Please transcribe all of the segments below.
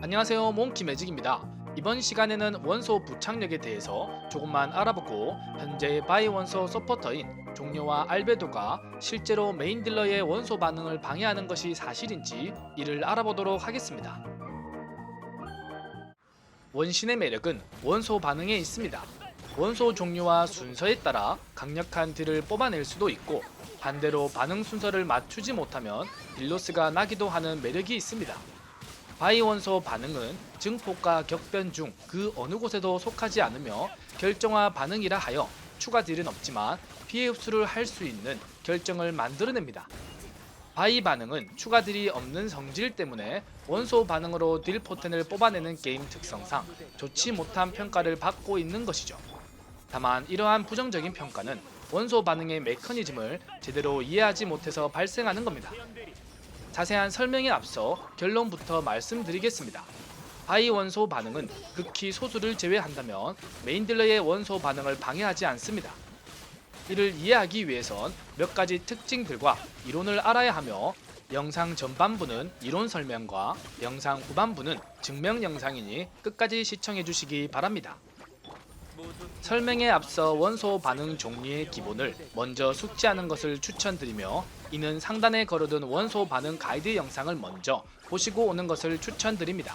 안녕하세요 몽키 매직입니다. 이번 시간에는 원소 부착력에 대해서 조금만 알아보고 현재 바이 원소 서포터인 종료와 알베도가 실제로 메인 딜러의 원소 반응을 방해하는 것이 사실인지 이를 알아보도록 하겠습니다. 원신의 매력은 원소 반응에 있습니다. 원소 종류와 순서에 따라 강력한 딜을 뽑아낼 수도 있고 반대로 반응 순서를 맞추지 못하면 딜로스가 나기도 하는 매력이 있습니다. 바이 원소 반응은 증폭과 격변 중 그 어느 곳에도 속하지 않으며 결정화 반응이라 하여 추가 딜은 없지만 피해 흡수를 할 수 있는 결정을 만들어냅니다. 바이 반응은 추가 딜이 없는 성질 때문에 원소 반응으로 딜 포텐을 뽑아내는 게임 특성상 좋지 못한 평가를 받고 있는 것이죠. 다만 이러한 부정적인 평가는 원소 반응의 메커니즘을 제대로 이해하지 못해서 발생하는 겁니다. 자세한 설명에 앞서 결론부터 말씀드리겠습니다. 바이 원소 반응은 극히 소수를 제외한다면 메인 딜러의 원소 반응을 방해하지 않습니다. 이를 이해하기 위해선 몇 가지 특징들과 이론을 알아야 하며 영상 전반부는 이론 설명과 영상 후반부는 증명 영상이니 끝까지 시청해 주시기 바랍니다. 설명에 앞서 원소 반응 종류의 기본을 먼저 숙지하는 것을 추천드리며 이는 상단에 걸어둔 원소 반응 가이드 영상을 먼저 보시고 오는 것을 추천드립니다.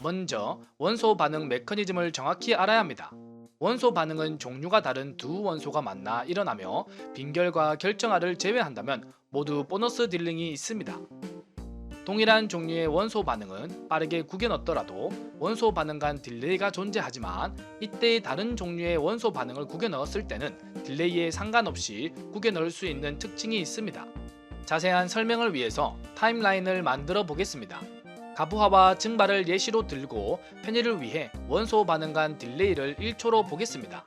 먼저 원소 반응 메커니즘을 정확히 알아야 합니다. 원소 반응은 종류가 다른 두 원소가 만나 일어나며 빈결과 결정화를 제외한다면 모두 보너스 딜링이 있습니다. 동일한 종류의 원소 반응은 빠르게 구겨 넣더라도 원소 반응 간 딜레이가 존재하지만 이때 다른 종류의 원소 반응을 구겨 넣었을 때는 딜레이에 상관없이 구겨 넣을 수 있는 특징이 있습니다. 자세한 설명을 위해서 타임라인을 만들어 보겠습니다. 가부하와 증발을 예시로 들고 편의를 위해 원소 반응 간 딜레이를 1초로 보겠습니다.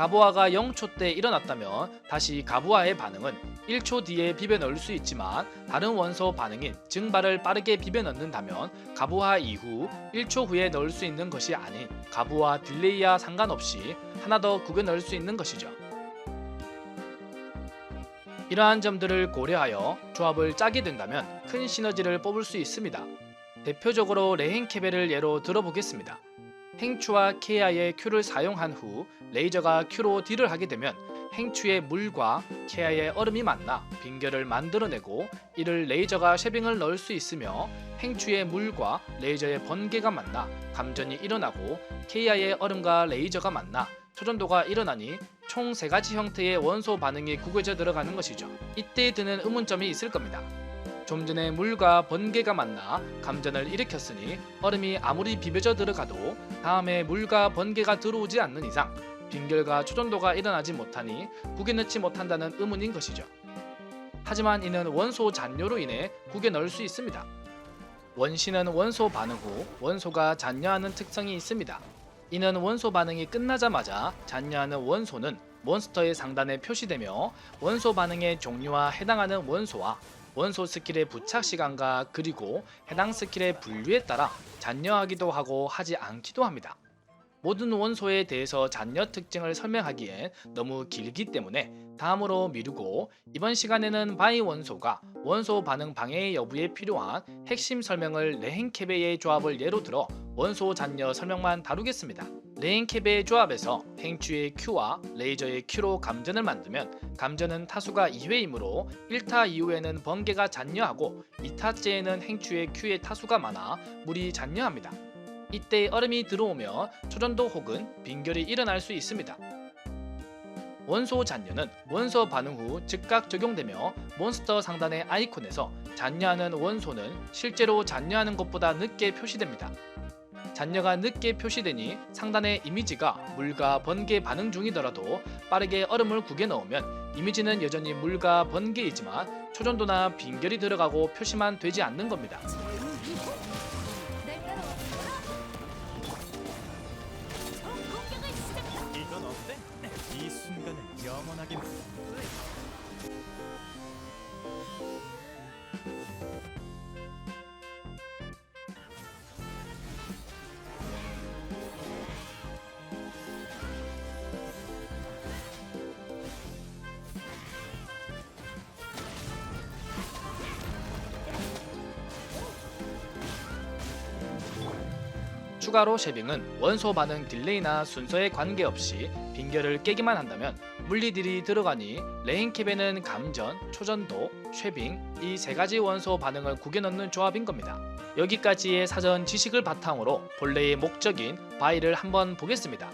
가부하가 0초 때 일어났다면 다시 가부하의 반응은 1초 뒤에 비벼 넣을 수 있지만 다른 원소 반응인 증발을 빠르게 비벼 넣는다면 가부하 이후 1초 후에 넣을 수 있는 것이 아닌 가부하 딜레이와 상관없이 하나 더 구겨 넣을 수 있는 것이죠. 이러한 점들을 고려하여 조합을 짜게 된다면 큰 시너지를 뽑을 수 있습니다. 대표적으로 레헨케베를 예로 들어보겠습니다. 행추와 케아의 Q를 사용한 후 레이저가 Q로 딜을 하게 되면 행추의 물과 케아의 얼음이 만나 빈결을 만들어내고 이를 레이저가 쉐빙을 넣을 수 있으며 행추의 물과 레이저의 번개가 만나 감전이 일어나고 케아의 얼음과 레이저가 만나 초전도가 일어나니 총세 가지 형태의 원소 반응이 구겨져 들어가는 것이죠. 이때 드는 의문점이 있을 겁니다. 좀 전에 물과 번개가 만나 감전을 일으켰으니 얼음이 아무리 비벼져 들어가도 다음에 물과 번개가 들어오지 않는 이상 빈결과 초전도가 일어나지 못하니 구겨 넣지 못한다는 의문인 것이죠. 하지만 이는 원소 잔여로 인해 구겨 넣을 수 있습니다. 원신은 원소 반응 후 원소가 잔여하는 특성이 있습니다. 이는 원소 반응이 끝나자마자 잔여하는 원소는 몬스터의 상단에 표시되며 원소 반응의 종류와 해당하는 원소와 원소 스킬의 부착 시간과 그리고 해당 스킬의 분류에 따라 잔여하기도 하고 하지 않기도 합니다. 모든 원소에 대해서 잔여 특징을 설명하기엔 너무 길기 때문에 다음으로 미루고 이번 시간에는 바이 원소가 원소 반응 방해 여부에 필요한 핵심 설명을 레헨케베의 조합을 예로 들어 원소 잔여 설명만 다루겠습니다. 레인캡의 조합에서 행추의 Q와 레이저의 Q로 감전을 만들면 감전은 타수가 2회이므로 1타 이후에는 번개가 잔여하고 2타째에는 행추의 Q의 타수가 많아 물이 잔여합니다. 이때 얼음이 들어오며 초전도 혹은 빈결이 일어날 수 있습니다. 원소 잔여는 원소 반응 후 즉각 적용되며 몬스터 상단의 아이콘에서 잔여하는 원소는 실제로 잔여하는 것보다 늦게 표시됩니다. 잔여가 늦게 표시되니 상단의 이미지가 물과 번개 반응 중이더라도 빠르게 얼음을 구겨 넣으면 이미지는 여전히 물과 번개이지만 초전도나 빈결이 들어가고 표시만 되지 않는 겁니다. 추가로 쉐빙은 원소 반응 딜레이나 순서에 관계없이 빈결을 깨기만 한다면 물리딜이 들어가니 레인캡에는 감전, 초전도, 쉐빙 이 세 가지 원소 반응을 구겨 넣는 조합인 겁니다. 여기까지의 사전 지식을 바탕으로 본래의 목적인 바이를 한번 보겠습니다.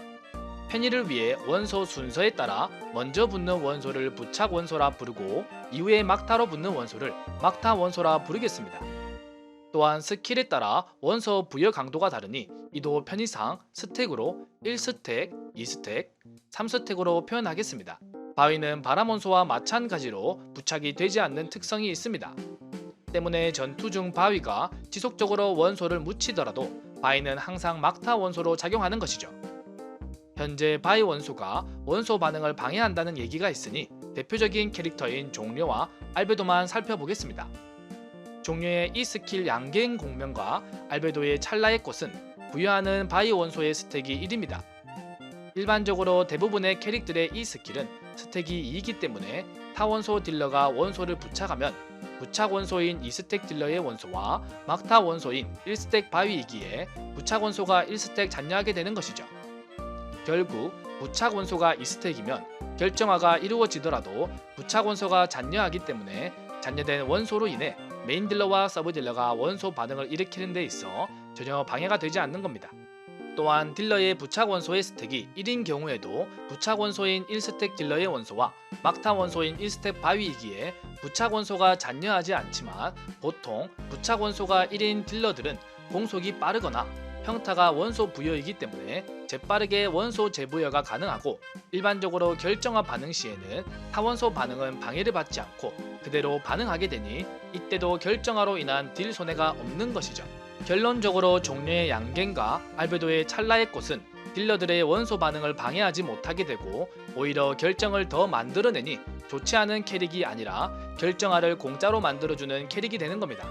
편의를 위해 원소 순서에 따라 먼저 붙는 원소를 부착 원소라 부르고 이후에 막타로 붙는 원소를 막타 원소라 부르겠습니다. 또한 스킬에 따라 원소 부여 강도가 다르니 이도 편의상 스택으로 1스택, 2스택, 3스택으로 표현하겠습니다. 바위는 바람 원소와 마찬가지로 부착이 되지 않는 특성이 있습니다. 때문에 전투 중 바위가 지속적으로 원소를 묻히더라도 바위는 항상 막타 원소로 작용하는 것이죠. 현재 바위 원소가 원소 반응을 방해한다는 얘기가 있으니 대표적인 캐릭터인 종료와 알베도만 살펴보겠습니다. 종료의 이 스킬 양갱 공명과 알베도의 찰나의 꽃은 부여하는 바위 원소의 스택이 1입니다. 일반적으로 대부분의 캐릭들의 이 스킬은 스택이 2이기 때문에 타원소 딜러가 원소를 부착하면 부착 원소인 2스택 딜러의 원소와 막타 원소인 1스택 바위이기에 부착 원소가 1스택 잔여하게 되는 것이죠. 결국 부착 원소가 2스택이면 결정화가 이루어지더라도 부착 원소가 잔여하기 때문에 잔여된 원소로 인해 메인 딜러와 서브 딜러가 원소 반응을 일으키는 데 있어 전혀 방해가 되지 않는 겁니다. 또한 딜러의 부착 원소의 스택이 1인 경우에도 부착 원소인 1스택 딜러의 원소와 막타 원소인 1스택 바위이기에 부착 원소가 잔여하지 않지만 보통 부착 원소가 1인 딜러들은 공속이 빠르거나 평타가 원소 부여이기 때문에 재빠르게 원소 재부여가 가능하고 일반적으로 결정화 반응 시에는 타원소 반응은 방해를 받지 않고 그대로 반응하게 되니 이때도 결정화로 인한 딜 손해가 없는 것이죠. 결론적으로 종류의 양갱과 알베도의 찰나의 꽃은 딜러들의 원소 반응을 방해하지 못하게 되고 오히려 결정을 더 만들어내니 좋지 않은 캐릭이 아니라 결정화를 공짜로 만들어주는 캐릭이 되는 겁니다.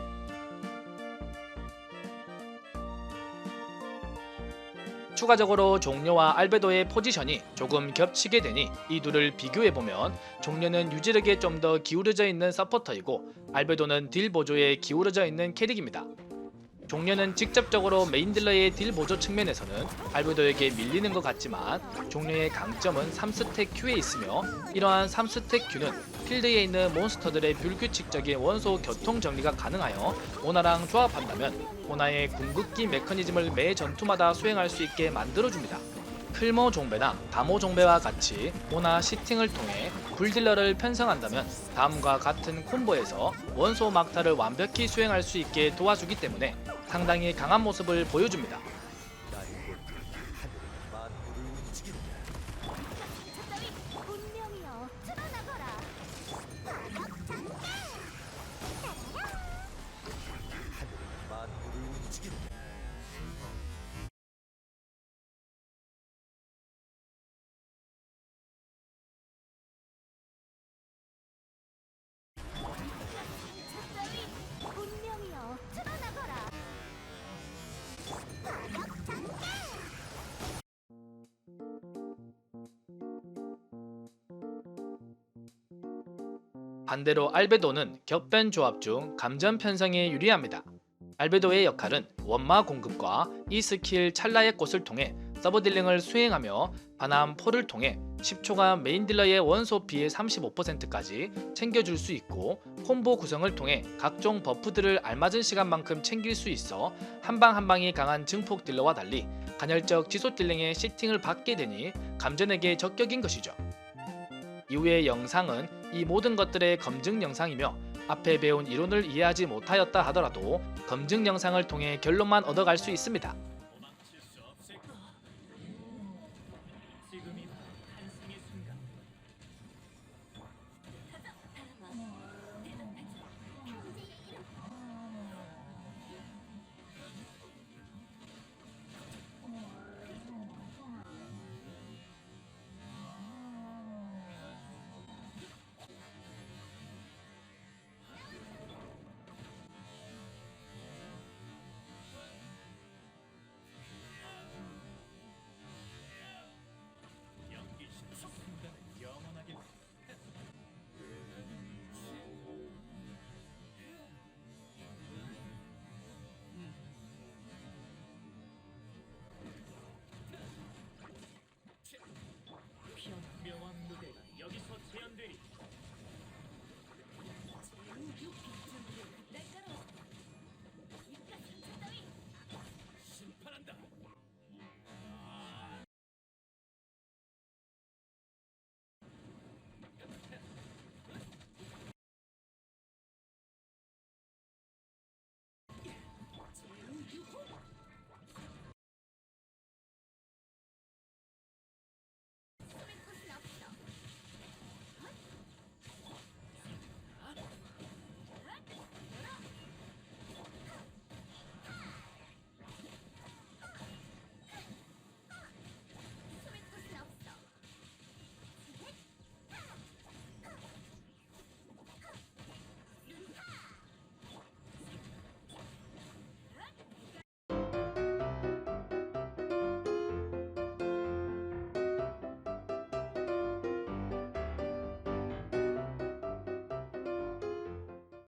추가적으로 종료와 알베도의 포지션이 조금 겹치게 되니 이 둘을 비교해보면 종료는 유지력에 좀 더 기울어져 있는 서포터이고 알베도는 딜 보조에 기울어져 있는 캐릭입니다. 종료는 직접적으로 메인 딜러의 딜 보조 측면에서는 알베도에게 밀리는 것 같지만 종료의 강점은 3스택 Q에 있으며 이러한 3스택 Q는 필드에 있는 몬스터들의 불규칙적인 원소 교통 정리가 가능하여 오나랑 조합한다면 오나의 궁극기 메커니즘을 매 전투마다 수행할 수 있게 만들어줍니다. 클모 종배나 다모 종배와 같이 오나 시팅을 통해 불딜러를 편성한다면 다음과 같은 콤보에서 원소 막타를 완벽히 수행할 수 있게 도와주기 때문에 상당히 강한 모습을 보여줍니다. 반대로 알베도는 격변 조합 중 감전 편성에 유리합니다. 알베도의 역할은 원마 공급과 이 스킬 찰나의 꽃을 통해 서브 딜링을 수행하며 반함 폴을 통해 10초간 메인 딜러의 원소 피해 35%까지 챙겨줄 수 있고 콤보 구성을 통해 각종 버프들을 알맞은 시간만큼 챙길 수 있어 한방 한방이 강한 증폭 딜러와 달리 간헐적 지속 딜링의 시팅을 받게 되니 감전에게 적격인 것이죠. 이후의 영상은 이 모든 것들의 검증 영상이며 앞에 배운 이론을 이해하지 못하였다 하더라도 검증 영상을 통해 결론만 얻어갈 수 있습니다.